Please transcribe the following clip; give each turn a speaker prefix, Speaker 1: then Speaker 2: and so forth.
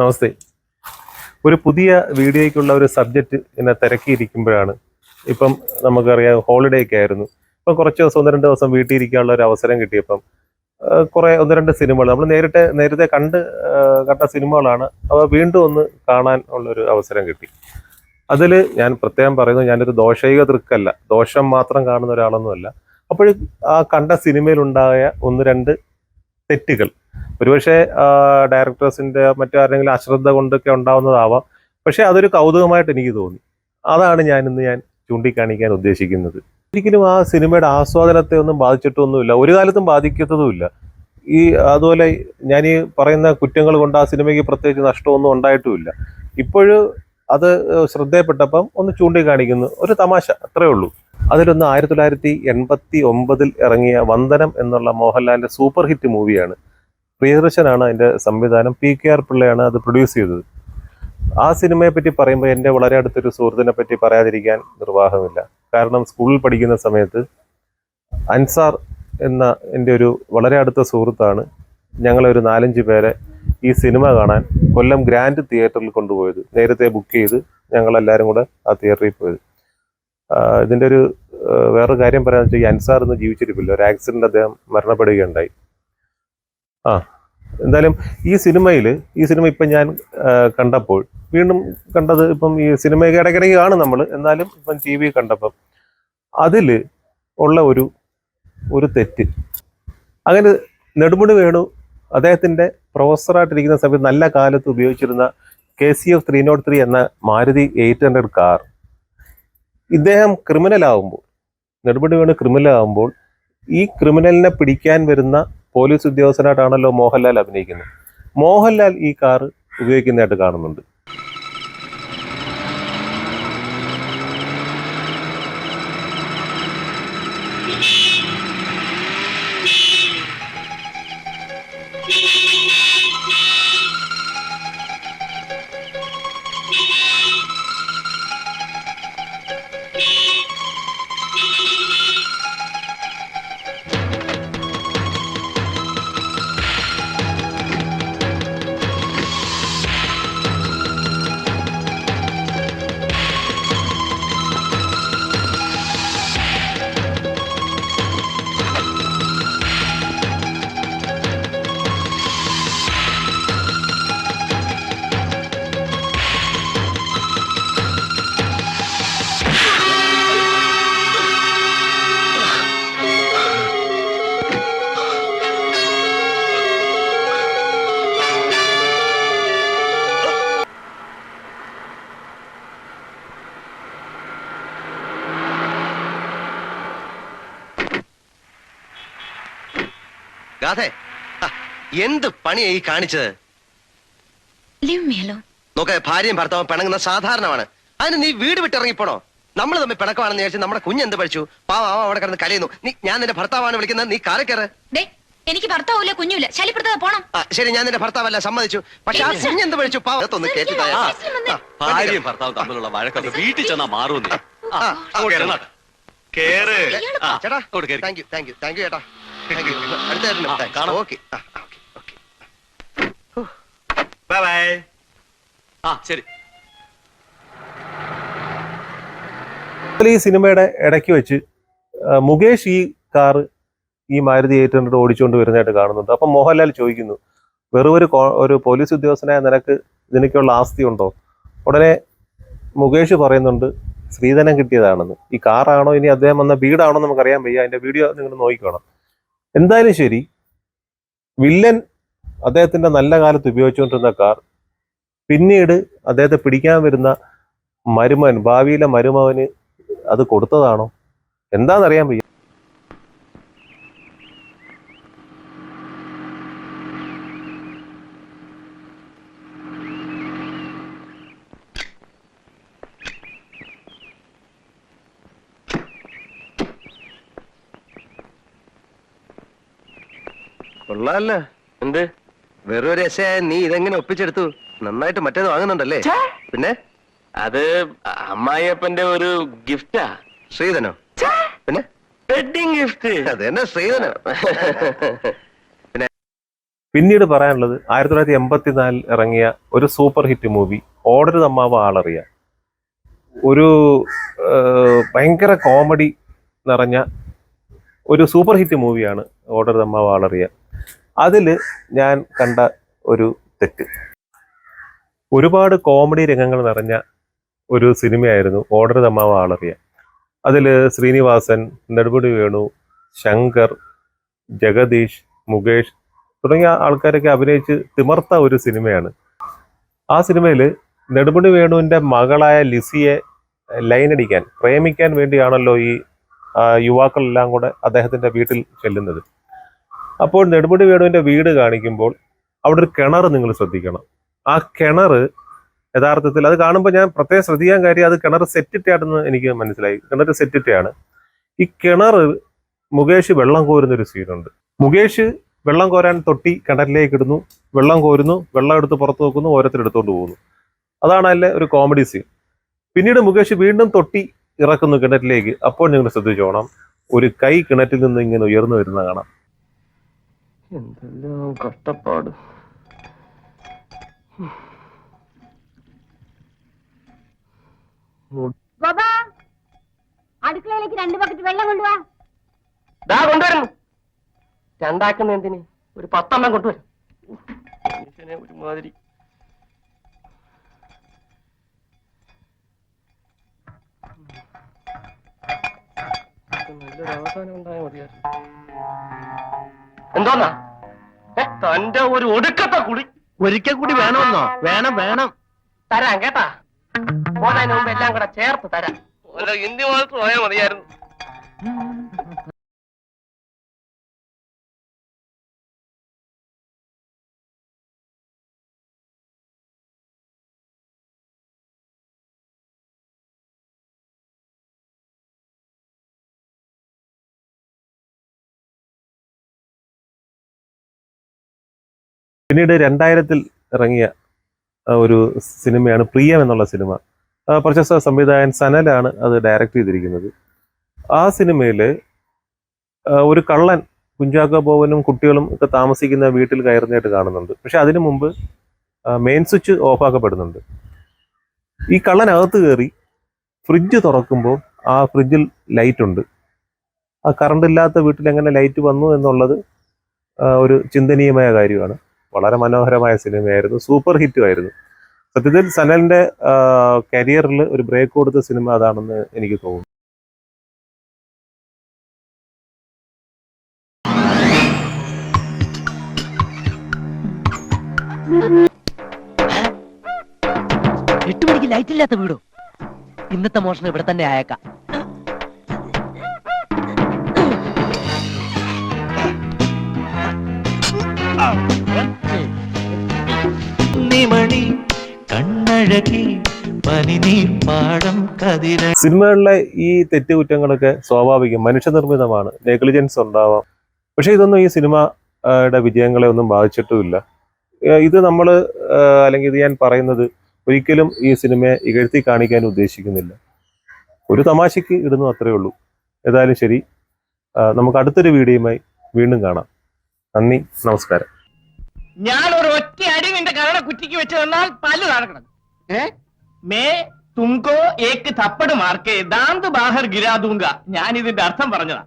Speaker 1: നമസ്തേ. ഒരു പുതിയ വീഡിയോയ്ക്കുള്ള ഒരു സബ്ജക്റ്റ് എന്നെ തിരക്കിയിരിക്കുമ്പോഴാണ്. ഇപ്പം നമുക്കറിയാം ഹോളിഡേ ഒക്കെ ആയിരുന്നു. ഇപ്പം കുറച്ച് ദിവസം ഒന്ന് രണ്ട് ദിവസം വീട്ടിൽ ഇരിക്കാനുള്ള ഒരു അവസരം കിട്ടിയപ്പം കുറേ ഒന്ന് രണ്ട് സിനിമകൾ. നമ്മൾ നേരിട്ട് നേരത്തെ കണ്ട് കണ്ട സിനിമകളാണ്. അവ വീണ്ടും ഒന്ന് കാണാൻ ഉള്ളൊരു അവസരം കിട്ടി. അതിൽ ഞാൻ പ്രത്യേകം പറയുന്നു ഞാനൊരു ദോഷൈക തൃക്കല്ല. ദോഷം മാത്രം കാണുന്ന ഒരാളൊന്നുമല്ല. അപ്പോൾ ആ കണ്ട സിനിമയിലുണ്ടായ ഒന്ന് രണ്ട് തെറ്റുകൾ. ഒരുപക്ഷെ ഡയറക്ടേഴ്സിന്റെ മറ്റാരെങ്കിലും അശ്രദ്ധ കൊണ്ടൊക്കെ ഉണ്ടാവുന്നതാവാം. പക്ഷെ അതൊരു കൗതുകമായിട്ട് എനിക്ക് തോന്നി. അതാണ് ഞാൻ ഇന്ന് ഞാൻ ചൂണ്ടിക്കാണിക്കാൻ ഉദ്ദേശിക്കുന്നത്. ഒരിക്കലും ആ സിനിമയുടെ ആസ്വാദനത്തെ ഒന്നും ബാധിച്ചിട്ടൊന്നുമില്ല. ഒരു കാലത്തും ബാധിക്കത്തതുമില്ല. ഈ അതുപോലെ ഞാൻ ഈ പറയുന്ന കുറ്റങ്ങൾ കൊണ്ട് ആ സിനിമയ്ക്ക് പ്രത്യേകിച്ച് നഷ്ടമൊന്നും ഉണ്ടായിട്ടുമില്ല. ഇപ്പോഴും അത് ശ്രദ്ധയപ്പെട്ടപ്പം ഒന്ന് ചൂണ്ടിക്കാണിക്കുന്നു. ഒരു തമാശ അത്രേ ഉള്ളൂ. അതിലൊന്ന് ആയിരത്തി തൊള്ളായിരത്തി എൺപത്തി ഒമ്പതിൽ ഇറങ്ങിയ വന്ദനം എന്നുള്ള മോഹൻലാലിന്റെ സൂപ്പർ ഹിറ്റ് മൂവിയാണ്. പ്രിയദർശനാണ് അതിന്റെ സംവിധാനം. പി കെ ആർ പിള്ളയാണ് അത് പ്രൊഡ്യൂസ് ചെയ്തത്. ആ സിനിമയെ പറ്റി പറയുമ്പോൾ എന്റെ വളരെ അടുത്തൊരു സുഹൃത്തിനെ പറ്റി പറയാതിരിക്കാൻ നിർവാഹമില്ല. കാരണം സ്കൂളിൽ പഠിക്കുന്ന സമയത്ത് അൻസാർ എന്ന എന്റെ ഒരു വളരെ അടുത്ത സുഹൃത്താണ്. ഞങ്ങളൊരു നാലഞ്ച് പേരെ ഈ സിനിമ കാണാൻ കൊല്ലം ഗ്രാൻഡ് തിയേറ്ററിൽ കൊണ്ടുപോയത്. നേരത്തെ ബുക്ക് ചെയ്ത് ഞങ്ങളെല്ലാവരും കൂടെ ആ തിയേറ്ററിൽ പോയത്. ഇതിന്റെ ഒരു വേറൊരു കാര്യം പറയാന്ന് വെച്ചാൽ അൻസാർ ഇന്ന് ജീവിച്ചിരിപ്പില്ല. ഒരു ആക്സിഡന്റ് അദ്ദേഹം മരണപ്പെടുകയുണ്ടായി. ആ. എന്തായാലും ഈ സിനിമയിൽ ഈ സിനിമ ഇപ്പം ഞാൻ കണ്ടപ്പോൾ വീണ്ടും കണ്ടത് ഇപ്പം ഈ സിനിമയൊക്കെ ഇടയ്ക്കിടയ്ക്ക് കാണും നമ്മൾ എന്നാലും ഇപ്പം ടി വി കണ്ടപ്പം അതിൽ ഉള്ള ഒരു ഒരു തെറ്റ്. അങ്ങനെ നെടുമുടി വേണു അദ്ദേഹത്തിന്റെ പ്രൊഫസറായിട്ടിരിക്കുന്ന സമയത്ത് നല്ല കാലത്ത് ഉപയോഗിച്ചിരുന്ന K C F three nought three എന്ന മാരുതി എയ്റ്റ് ഹൺഡ്രഡ് കാർ ഇദ്ദേഹം ക്രിമിനൽ ആകുമ്പോൾ നെടുമുടി വേണു ക്രിമിനൽ ആകുമ്പോൾ ഈ ക്രിമിനലിനെ പിടിക്കാൻ വരുന്ന പോലീസ് ഉദ്യോഗസ്ഥനായിട്ടാണല്ലോ മോഹൻലാൽ അഭിനയിക്കുന്നത്. മോഹൻലാൽ ഈ കാർ ഉപയോഗിക്കുന്നതായിട്ട് കാണുന്നുണ്ട്.
Speaker 2: ഗാഥേ എന്ത് പണിയാ ഈ കാണിച്ചത്? നോക്ക ഭാര്യയും ഭർത്താവും പിണങ്ങുന്ന സാധാരണമാണ്. അതിന് നീ വീട് വിട്ടിറങ്ങിപ്പോണോ? നമ്മൾ തമ്മിൽ പിണക്കമാണെന്ന് വിചാരിച്ച് നമ്മുടെ കുഞ്ഞ് എന്ത് പഠിച്ചു? പാവ അവിടെ കിടന്ന് കലയുന്നു നീ ഞാൻ നിന്റെ ഭർത്താവാണ് വിളിക്കുന്നത് നീ കാറെ കയറ്.
Speaker 3: എനിക്ക് ഭർത്താവില്ല കുഞ്ഞില്ല ശല്യപ്പെടുത്താതെ പോണം.
Speaker 2: ശരി ഞാൻ നിന്റെ ഭർത്താവല്ല സമ്മതിച്ചു. പക്ഷെ ആ
Speaker 3: കുഞ്ഞെന്ത്
Speaker 2: കുഞ്ഞ് എന്ത് പഠിച്ചു? പാവത്തൊന്ന് ഒന്ന് ഭർത്താവ്.
Speaker 4: ഭാര്യയും തമ്മിലുള്ള വഴക്കൊക്കെ വീട്ടിൽ ചെന്നാ മാറുന്നേ
Speaker 2: ചേട്ടാ. Thank you thank you thank you ചേട്ടാ.
Speaker 4: ശരി.
Speaker 1: ഈ സിനിമയുടെ ഇടയ്ക്ക് വെച്ച് മുകേഷ് ഈ കാറ് ഈ മാരുതി എയ്റ്റ് ഹൺഡ്രഡ് ഓടിച്ചുകൊണ്ട് വരുന്നതായിട്ട് കാണുന്നുണ്ട്. അപ്പം മോഹൻലാൽ ചോദിക്കുന്നു വെറും ഒരു ഒരു പോലീസ് ഉദ്യോഗസ്ഥനായ നിനക്ക് ഇതിനൊക്കെയുള്ള ആസ്തി ഉണ്ടോ? ഉടനെ മുകേഷ് പറയുന്നുണ്ട് സ്ത്രീധനം കിട്ടിയതാണെന്ന്. ഈ കാറാണോ? ഇനി അദ്ദേഹം വന്ന വീടാണോ നമുക്കറിയാൻ വയ്യ. അതിന്റെ വീഡിയോ നിങ്ങൾ നോക്കിക്കോണം. എന്തായാലും ശരി. വില്ലൻ അദ്ദേഹത്തിന്റെ നല്ല കാലത്ത് ഉപയോഗിച്ചുകൊണ്ടിരുന്ന കാർ പിന്നീട് അദ്ദേഹത്തെ പിടിക്കാൻ വരുന്ന മരുമൻ ഭാവിയിലെ മരുമവന് അത് കൊടുത്തതാണോ? എന്താണെന്നറിയാൻ വയ്യ.
Speaker 2: കൊള്ളാല്ല എന്ത്? വെറും ഒരു എസ് നീ ഇതെങ്ങനെ ഒപ്പിച്ചെടുത്തു? നന്നായിട്ട് മറ്റേത് വാങ്ങുന്നുണ്ടല്ലേ? പിന്നെ?
Speaker 4: അത് അമ്മായിയപ്പന്റെ ഒരു ഗിഫ്റ്റാ.
Speaker 2: ശ്രീധനോ? പിന്നെ?
Speaker 4: Wedding gift.
Speaker 2: അത് തന്നെ ശ്രീധനോ.
Speaker 1: പിന്നീട് പറയാനുള്ളത് ആയിരത്തി തൊള്ളായിരത്തി എൺപത്തിനാലിൽ ഇറങ്ങിയ ഒരു സൂപ്പർ ഹിറ്റ് മൂവി ഓർഡർ തമ്മാവ ആളറിയ ഒരു ഭയങ്കര കോമഡി നിറഞ്ഞ ഒരു സൂപ്പർ ഹിറ്റ് മൂവിയാണ് ഓർഡർ തമ്മാവ ആളറിയ അതിൽ ഞാൻ കണ്ട ഒരു തെറ്റ്. ഒരുപാട് കോമഡി രംഗങ്ങൾ നിറഞ്ഞ ഒരു സിനിമയായിരുന്നു ഓർഡർ തമ്മാവ ആളറിയ. അതിൽ ശ്രീനിവാസൻ നെടുപടി വേണു ശങ്കർ ജഗദീഷ് മുകേഷ് തുടങ്ങിയ ആൾക്കാരൊക്കെ അഭിനയിച്ച് തിമർത്ത ഒരു സിനിമയാണ്. ആ സിനിമയിൽ നെടുമുടി വേണുവിന്റെ മകളായ ലിസിയെ ലൈനടിക്കാൻ പ്രേമിക്കാൻ വേണ്ടിയാണല്ലോ ഈ യുവാക്കളെല്ലാം കൂടെ അദ്ദേഹത്തിന്റെ വീട്ടിൽ ചെല്ലുന്നത്. അപ്പോൾ നെടുമുടി വേണുവിന്റെ വീട് കാണിക്കുമ്പോൾ അവിടെ ഒരു കിണർ നിങ്ങൾ ശ്രദ്ധിക്കണം. ആ കിണർ യഥാർത്ഥത്തിൽ അത് കാണുമ്പോൾ ഞാൻ പ്രത്യേകം ശ്രദ്ധിക്കാൻ കാര്യം അത് കിണർ സെറ്റിട്ടാണെന്ന് എനിക്ക് മനസ്സിലായി. കിണർ സെറ്റിട്ടയാണ് ഈ കിണർ മുകേഷ് വെള്ളം കോരുന്ന ഒരു സീനുണ്ട് മുകേഷ് വെള്ളം കോരാൻ തൊട്ടി കിണറിലേക്ക് ഇടുന്നു. വെള്ളം കോരുന്നു. വെള്ളം എടുത്ത് പുറത്ത് വെക്കുന്നു. ഓരോരുത്തർ എടുത്തുകൊണ്ട് പോകുന്നു. അതാണ് അതിലെ ഒരു കോമഡി സീൻ പിന്നീട് മുകേഷ് വീണ്ടും തൊട്ടി ഇറക്കുന്നു കിണറ്റിലേക്ക്. അപ്പോൾ നിങ്ങൾ ശ്രദ്ധിച്ചോണം. ഒരു കൈ കിണറ്റിൽ നിന്ന് ഇങ്ങനെ ഉയർന്നു വരുന്ന കാണാം
Speaker 2: എന്തെല്ലാം കഷ്ടപ്പാട്?
Speaker 5: അടുക്കളയിലേക്ക് രണ്ട് ബക്കറ്റ് വെള്ളം കൊണ്ടുവാ.
Speaker 2: കൊണ്ടുവരുന്നു രണ്ടാക്കുന്ന എന്തിന്? ഒരു പത്തെണ്ണം കൊണ്ടുവരും. മനുഷ്യനെ ഒരുമാതിരി. നല്ലൊരു അവസാനം ഉണ്ടായാൽ മതിയായിരുന്നു. എന്തോന്നാ? തന്റെ ഒരു ഒടുക്കത്തെ കുടി
Speaker 6: ഒരിക്കൽ കൂടി വേണമെന്നോ? വേണം വേണം.
Speaker 2: തരാം കേട്ടാ. പോന്നതിന് മുമ്പ് എല്ലാം കൂടെ ചേർത്ത് തരാം. ഹിന്ദി മാത്രം പോയാൽ മതിയായിരുന്നു.
Speaker 1: പിന്നീട് രണ്ടായിരത്തിൽ ഇറങ്ങിയ ഒരു സിനിമയാണ് പ്രിയം എന്നുള്ള സിനിമ. പ്രശസ്ത സംവിധായകൻ സനലാണ് അത് ഡയറക്റ്റ് ചെയ്തിരിക്കുന്നത്. ആ സിനിമയിൽ ഒരു കള്ളൻ കുഞ്ചാക്കോ ബോവനും കുട്ടികളും ഒക്കെ താമസിക്കുന്ന വീട്ടിൽ കയറുന്നതായിട്ട് കാണുന്നുണ്ട്. പക്ഷെ അതിനു മുമ്പ് മെയിൻ സ്വിച്ച് ഓഫാക്കപ്പെടുന്നുണ്ട്. ഈ കള്ളൻ അകത്ത് കയറി ഫ്രിഡ്ജ് തുറക്കുമ്പോൾ ആ ഫ്രിഡ്ജിൽ ലൈറ്റ് ഉണ്ട് ആ കറണ്ട് ഇല്ലാത്ത വീട്ടിൽ എങ്ങനെ ലൈറ്റ് വന്നു എന്നുള്ളത് ഒരു ചിന്തനീയമായ കാര്യമാണ്. വളരെ മനോഹരമായ സിനിമയായിരുന്നു. സൂപ്പർ ഹിറ്റും ആയിരുന്നു സത്യത്തിൽ സനലിന്റെ കരിയറിൽ ഒരു ബ്രേക്ക് കൊടുത്ത സിനിമ അതാണെന്ന് എനിക്ക് തോന്നുന്നു.
Speaker 6: എട്ട് മണിക്ക് ലൈറ്റ് ഇല്ലാത്ത വീടോ? ഇന്നത്തെ മോഷണം ഇവിടെ തന്നെ ആയേക്കാം.
Speaker 1: സിനിമകളിലെ ഈ തെറ്റുകുറ്റങ്ങളൊക്കെ സ്വാഭാവികം മനുഷ്യനിർമ്മിതമാണ്. നെഗ്ലിജൻസ് ഉണ്ടാവാം. പക്ഷെ ഇതൊന്നും ഈ സിനിമയുടെ വിജയങ്ങളെ ഒന്നും ബാധിച്ചിട്ടുമില്ല. ഇത് നമ്മൾ അല്ലെങ്കിൽ ഇത് ഞാൻ പറയുന്നത് ഒരിക്കലും ഈ സിനിമയെ ഇകഴ്ത്തി കാണിക്കാൻ ഉദ്ദേശിക്കുന്നില്ല. ഒരു തമാശയ്ക്ക് ഇടുന്നു അത്രേ ഉള്ളൂ. ഏതായാലും ശരി. നമുക്ക് അടുത്തൊരു വീഡിയോയുമായി വീണ്ടും കാണാം. നന്ദി നമസ്കാരം.
Speaker 7: ഞാൻ ഒരു ഒറ്റ അടി നിന്റെ കരട കുറ്റിക്ക് വെച്ച് തന്നാൽ പല്ല് നടക്കണം മേ തുംകോ ഏക്ക് തപ്പട് മാർക്കേ ദാന്ത് ബാഹർ ഗിരാ ദൂങ്ക ഞാൻ ഇതിന്റെ അർത്ഥം പറഞ്ഞതാ.